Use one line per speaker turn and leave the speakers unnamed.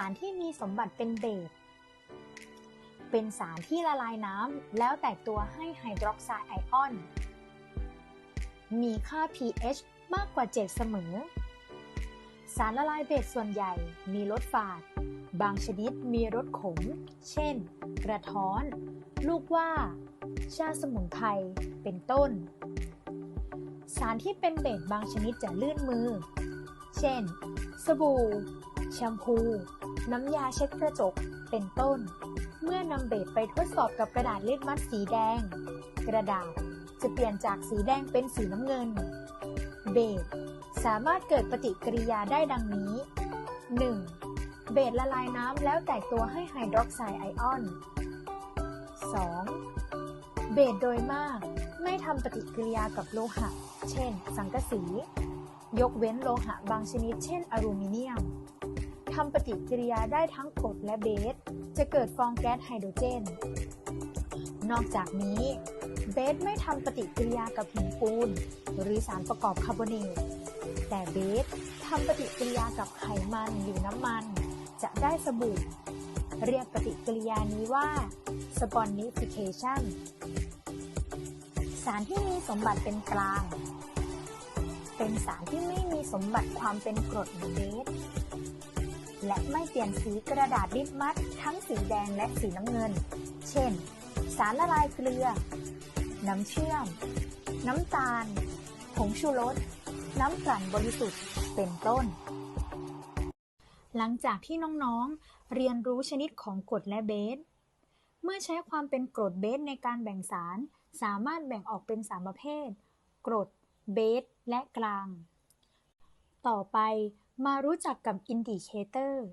สารที่มีสมบัติเป็นเบส เป็นสารที่ละลายน้ำแล้วแตกตัวให้ไฮดรอกไซด์ไอออน มีค่า pH มากกว่า 7 เสมอ สารละลายเบสส่วนใหญ่มีรสฝาด บางชนิดมีรสขม เช่น กระท้อน ลูกว่า ชาสมุนไพร เป็นต้น สารที่เป็นเบสบางชนิดจะลื่นมือ เช่น สบู่ แชมพู น้ำยาเช็ดกระจก เป็นต้น เมื่อนำเบสไปทดสอบกับกระดาษเลิตมัสสีแดง กระดาษจะเปลี่ยนจากสีแดงเป็นสีน้ำเงิน เบสสามารถเกิดปฏิกิริยาได้ดังนี้ 1. เบสละลายน้ำแล้วแตกตัวให้ไฮดรอกไซด์ไอออน 2. เบสโดยมากไม่ทำปฏิกิริยากับโลหะ เช่น สังกะสี ยกเว้นโลหะบางชนิด เช่น อลูมิเนียม ทำปฏิกิริยาได้ทั้งกรดและเบส จะเกิดฟองแก๊สไฮโดรเจน นอกจากนี้เบสไม่ทำปฏิกิริยากับหินปูน หรือสารประกอบคาร์บอเนต แต่เบสทำปฏิกิริยากับไขมันหรือน้ำมัน จะได้สบู่ เรียกปฏิกิริยานี้ว่า saponification สารที่มีสมบัติเป็นกลาง เป็นสารที่ไม่มีสมบัติความเป็นกรดหรือเบส และไม่เปลี่ยนสีกระดาษลิปมัสทั้งสีแดงและสีน้ำเงิน เช่น สารละลายเกลือ น้ำเชื่อม น้ำตาล ผงชูรส น้ำกลั่นบริสุทธิ์ เป็นต้น หลังจากที่น้องๆ เรียนรู้ชนิดของกรดและเบส เมื่อใช้ความเป็นกรดเบสในการแบ่งสาร สามารถแบ่งออกเป็นสามประเภท กรด เบส และกลาง ต่อไปมารู้จักกับอินดิเคเตอร์